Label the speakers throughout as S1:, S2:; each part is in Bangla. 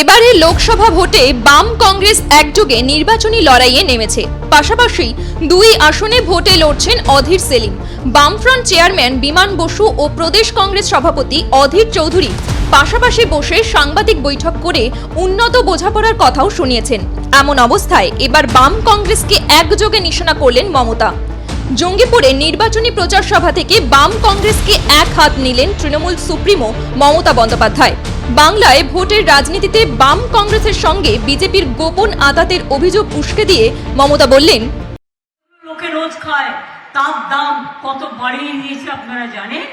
S1: এবারে লোকসভা ভোটে বাম কংগ্রেস একযোগে নির্বাচনী লড়াইয়ে নেমেছে। পাশাপাশি দুই আসনে ভোটে লড়ছেন অধীর সেলিম। বামফ্রন্ট চেয়ারম্যান বিমান বসু ও প্রদেশ কংগ্রেস সভাপতি অধীর চৌধুরী। পাশাপাশি বসে সাংবাদিক বৈঠক করে উন্নত বোঝাপড়ার কথাও শুনিয়েছেন। এমন অবস্থায় এবার বাম কংগ্রেসকে একযোগে নিশানা করলেন মমতা। জঙ্গিপুরে নির্বাচনী প্রচার সভা থেকে বাম কংগ্রেসকে এক হাত নিলেন তৃণমূল সুপ্রিমো মমতা বন্দ্যোপাধ্যায়। বাংলায় ভোটের রাজনীতিতে বাম কংগ্রেসের সঙ্গে বিজেপির গোপন আদাতের অভিযোগ উস্কে দিয়ে মমতা বললেন,
S2: লোকে রোজ খায়, তার দাম কত বাড়িয়ে আপনারা জানেন?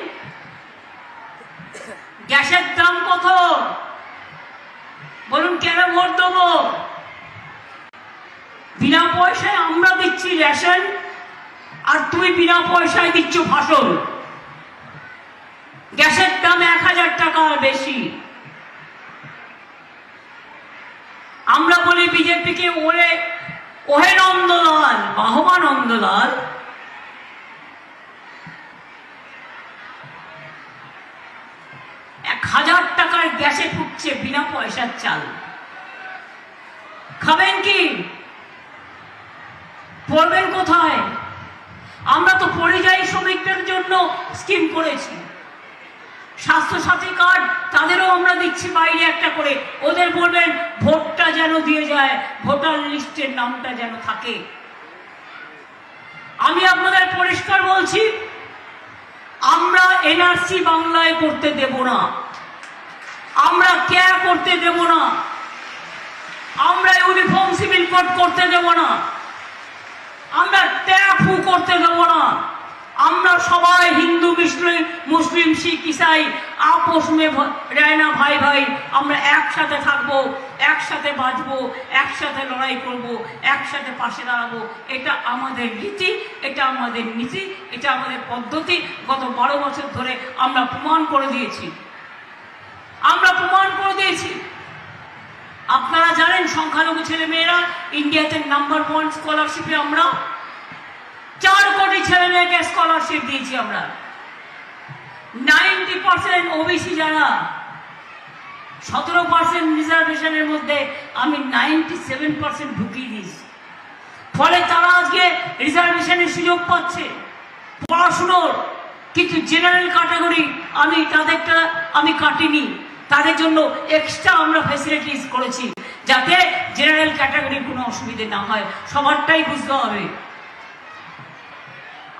S2: গ্যাসের দাম কত? বলুন কেন ভোট দেবো? বিনা পয়সায় আমরা দিচ্ছি রেশন আর তুমি বিনা পয়সায় দিচ্ছ ভাষণ। গ্যাসের দাম এক হাজার টাকা বেশি। আমরা বলি বিজেপিকে ওরে, ওহে নন্দলাল বাহবা নন্দলাল। এক হাজার টাকার গ্যাসে ফুটছে বিনা পয়সার চাল। খাবেন কি? পড়বেন কোথায়? আমরা তো পরিযায়ী শ্রমিকদের জন্য স্কিম করেছি। স্বাস্থ্যসাথী কার্ড তাদেরও আমরা দিচ্ছি বাইরে একটা করে। ওদের বলবেন, ভোটটা যেন দিয়ে যায়, ভোটার লিস্টের নামটা যেন থাকে। আমি আপনাদের পরিষ্কার বলছি, আমরা এনআরসি বাংলায় করতে দেব না। আমরা কেয়ার করতে দেব না। আমরা ইউনিফর্ম সিভিল কোড করতে দেব না। আমরা ট্যাফু করতে সবাই হিন্দু, মুসলিম মুসলিম, শিখ, ইসাই, আপোষ মে ভ- রায় না ভাই ভাই, আমরা একসাথে থাকব, একসাথে বাঁচবো, একসাথে লড়াই করব, একসাথে পাশে দাঁড়াবো। এটা আমাদের রীতি, এটা আমাদের নীতি, এটা আমাদের পদ্ধতি। গত বারো বছর ধরে আমরা প্রমাণ করে দিয়েছি। আমরা প্রমাণ করে দিয়েছি। আপনারা জানেন, সংখ্যালঘু ছেলে মেয়েরা ইন্ডিয়াতে নাম্বার ওয়ান স্কলারশিপে আমরা কোটি ছেলে মেয়েকে স্কলারশিপ দিয়েছি আমরা। নাইনটি পার্সেন্ট ওবিসি যারা, সতেরো পার্সেন্ট রিজার্ভেশনের মধ্যে আমি নাইনটি সেভেন পার্সেন্ট ঢুকিয়ে দিয়েছি। ফলে তারা আজকে রিজার্ভেশনের সুযোগ পাচ্ছে, পড়াশুনোর। কিন্তু জেনারেল ক্যাটাগরি আমি তাদেরটা আমি কাটিনি, তাদের জন্য এক্সট্রা আমরা ফেসিলিটিস করেছি, যাতে জেনারেল ক্যাটাগরির কোনো অসুবিধে না হয়। সবারটাই বুঝতে হবে।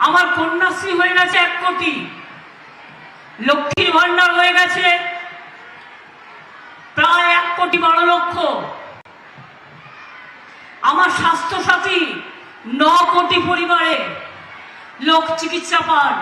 S2: আমার কন্যাশ্রী হয়ে গেছে এক কোটি। লক্ষ্মীর ভান্ডার হয়ে গেছে প্রায় এক কোটি বারো লক্ষ। আমার স্বাস্থ্য সাথী ন কোটি পরিবারে লোক চিকিৎসা পান।